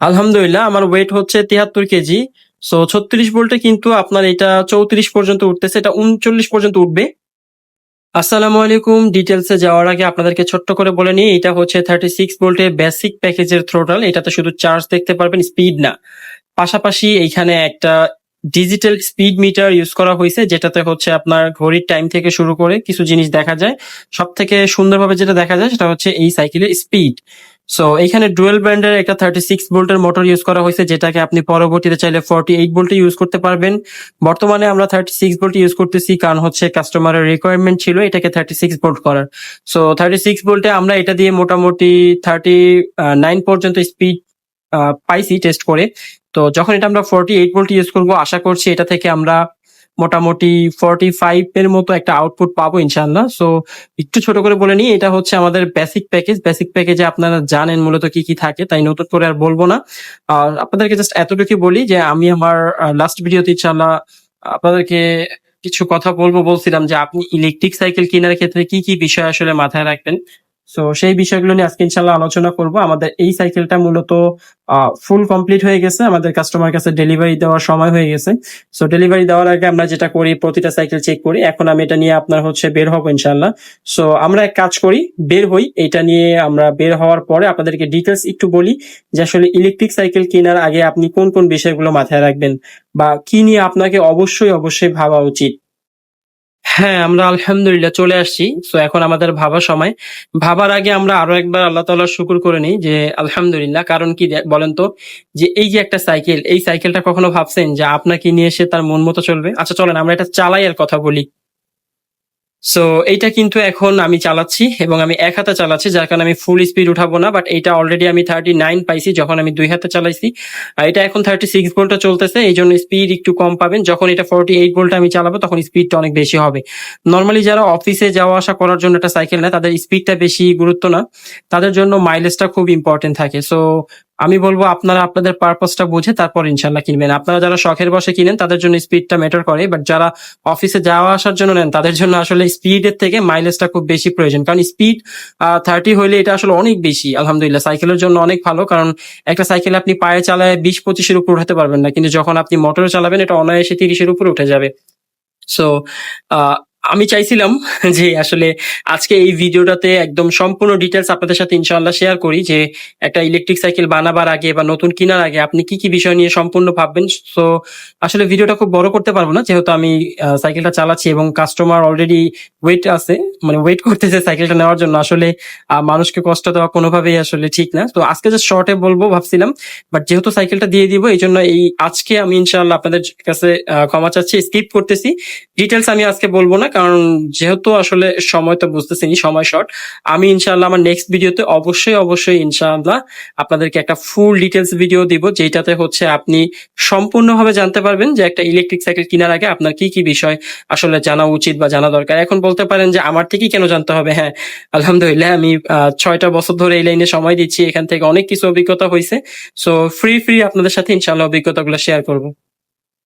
আলহামদুলিল্লাহ, আমার ওয়েট হচ্ছে তিয়াত্তর কেজি। সো ছত্রিশ ভোল্টে কিন্তু আপনার এটা চৌত্রিশ পর্যন্ত উঠতেছে, এটা উনচল্লিশ পর্যন্ত উঠবে। আসসালামু আলাইকুম ডিটেলসে যাওয়ার আগে আপনাদেরকে ছোট্ট করে বলে নিই, এটা হচ্ছে থার্টি সিক্স ভোল্টের বেসিক প্যাকেজের থ্রোটাল এটাতে শুধু চার্জ দেখতে পারবেন স্পিড না। পাশাপাশি এইখানে একটা ডিজিটাল স্পিড মিটার ইউজ করা হয়েছে, যেটাতে হচ্ছে আপনার ঘড়ির টাইম থেকে শুরু করে কিছু জিনিস দেখা যায়। সব থেকে সুন্দরভাবে যেটা দেখা যায়, সেটা হচ্ছে এই সাইকেলের স্পিড সো এখানে ডুয়েল ব্র্যান্ডের একটা থার্টি সিক্স ভোল্টের মোটর ইউজ করা হয়েছে, যেটাকে আপনি পরবর্তীতে চাইলে ফর্টি এইট ভোল্টে ইউজ করতে পারবেন। বর্তমানে আমরা থার্টি সিক্স ভোল্ট ইউজ করতেছি, কারণ হচ্ছে কাস্টমারের রিকোয়ারমেন্ট ছিল এটাকে থার্টি সিক্স ভোল্ট করার। সো থার্টি সিক্স ভোল্টে আমরা এটা দিয়ে মোটামুটি থার্টি নাইন পর্যন্ত স্পিড পাইছি টেস্ট করে। তো, যখন এটা আমরা ফর্টি এইট ভোল্ট ইউজ করব, আশা করছি এটা থেকে আমরা মোটামুটি ফর্টি ফাইভ এর মতো একটা আউটপুট পাবো ইনশাল্লাহ সো একটু ছোট করে বলে নিই, এটা হচ্ছে আমাদের বেসিক প্যাকেজ বেসিক প্যাকেজে আপনারা জানেন মূলত কি কি থাকে, তাই নতুন করে আর বলব না। আর আপনাদেরকে জাস্ট এতটুকু বলি যে, আমি আমার লাস্ট ভিডিওতে ইনশাল্লাহ আপনাদেরকে কিছু কথা বলব। বলছিলাম যে, আপনি ইলেকট্রিক সাইকেল কেনার ক্ষেত্রে কি কি বিষয় আসলে মাথায় রাখবেন? সো সেই বিষয়গুলো নিয়ে আজকে ইনশাল্লাহ আলোচনা করব। আমাদের এই সাইকেলটা মূলত ফুল কমপ্লিট হয়ে গেছে। আমাদের কাস্টমার কাছে ডেলিভারি দেওয়ার সময় হয়ে গেছে। সো ডেলিভারি দেওয়ার আগে আমরা যেটা করি, প্রতিটা সাইকেল চেক করি। এখন আমি এটা নিয়ে আপনার হচ্ছে বের হব ইনশাল্লাহ। সো আমরা এক কাজ করি, বের হই। এটা নিয়ে আমরা বের হওয়ার পরে আপনাদেরকে ডিটেলস একটু বলি যে আসলে ইলেকট্রিক সাইকেল কেনার আগে আপনি কোন কোন বিষয়গুলো মাথায় রাখবেন বা কি নিয়ে আপনাকে অবশ্যই অবশ্যই ভাবা উচিত। হ্যাঁ আমরা আলহামদুলিল্লাহ চলে আসছি। তো এখন আমাদের ভাবার সময়। ভাবার আগে আমরা আরও একবার আল্লাহ তাআলার শুকুর করে নিই যে, আলহামদুলিল্লাহ। কারণ কি বলেন তো, যে এই যে একটা সাইকেল, এই সাইকেলটা কখনো ভাবছেন যে আপনাকে নিয়ে এসে তার মন মতো চলবে? আচ্ছা চলেন, আমরা এটা চালাই আর কথা বলি। সো এইটা কিন্তু এখন আমি চালাচ্ছি এবং আমি এক হাতে চালাচ্ছি, যার কারণে আমি ফুল স্পিড উঠাবো না বাট এটা অলরেডি আমি থার্টি নাইন পাইছি যখন আমি দুই হাতে চালাইছি। আর এটা এখন থার্টি সিক্স ভোল্টে চলতেছে এই জন্য স্পিড একটু কম পাবেন। যখন এটা ফোর্টি এইট ভোল্টে আমি চালাবো, তখন স্পিডটা অনেক বেশি হবে। নর্মালি যারা অফিসে যাওয়া আসা করার জন্য একটা সাইকেল নেয়, তাদের স্পিডটা বেশি গুরুত্ব না। তাদের জন্য মাইলেজটা খুব ইম্পর্টেন্ট থাকে। সো আমি বলব আপনারা আপনাদের পারপাসটা বুঝে তারপর ইনশাল্লাহ কিনবেন। আপনারা যারা শখের বসে কিনেন, তাদের জন্য স্পিডটা ম্যাটার করে বাট যারা অফিসে যাওয়া আসার জন্য নেন, তাদের জন্য আসলে স্পিডের থেকে মাইলেজটা খুব বেশি প্রয়োজন। কারণ স্পিড থার্টি হইলে এটা আসলে অনেক বেশি, আলহামদুলিল্লাহ। সাইকেলের জন্য অনেক ভালো, কারণ একটা সাইকেল আপনি পায়ে চালায় বিশ পঁচিশের উপর উঠাতে পারবেন না, কিন্তু যখন আপনি মোটরে চালাবেন, এটা অনায়াসে তিরিশের উপর উঠে যাবে। সো আমি চাইছিলাম যে আসলে আজকে এই ভিডিওটাতে একদম সম্পূর্ণ ডিটেলস আপনাদের সাথে ইনশাআল্লাহ শেয়ার করি যে একটা ইলেকট্রিক সাইকেল বানাবার আগে বা নতুন কেনার আগে আপনি কি কি বিষয় নিয়ে সম্পূর্ণ ভাববেন। সো আসলে ভিডিওটা খুব বড় করতে পারব না, যেহেতু আমি সাইকেলটা চালাচ্ছি এবং কাস্টমার অলরেডি ওয়েট আছে মানে ওয়েট করতেছে সাইকেলটা নেওয়ার জন্য। আসলে মানুষকে কষ্ট দেওয়া কোনোভাবেই আসলে ঠিক না। তো আজকে যে শর্টে বলব ভাবছিলাম বাট যেহেতু সাইকেলটা দিয়ে দিব এই জন্য এই আজকে আমি ইনশাআল্লাহ আপনাদের কাছে ক্ষমা চাচ্ছি স্কিপ করতেছি। ডিটেলস আমি আজকে বলব না কারণ যেহেতু আসলে সময় তো বুঝতেছি সময় শর্ট আমি ইনশাআল্লাহ আমার নেক্সট ভিডিওতে অবশ্যই অবশ্যই ইনশাআল্লাহ আপনাদেরকে একটা ফুল ডিটেলস ভিডিও দিব যেটাতে হচ্ছে আপনি সম্পূর্ণভাবে জানতে পারবেন যে একটা ইলেকট্রিক সাইকেল কেনার আগে আপনার কি কি বিষয় আসলে জানা উচিত বা জানা দরকার। এখন বলতে পারেন যে আমার থেকেই কেন জানতে হবে? হ্যাঁ আলহামদুলিল্লাহ আমি ছয়টা বছর ধরে এই লাইনে সময় দিচ্ছি, এখান থেকে অনেক কিছু অভিজ্ঞতা হয়েছে সো ফ্রি ফ্রি আপনাদের সাথে ইনশাআল্লাহ অভিজ্ঞতাগুলো শেয়ার করব।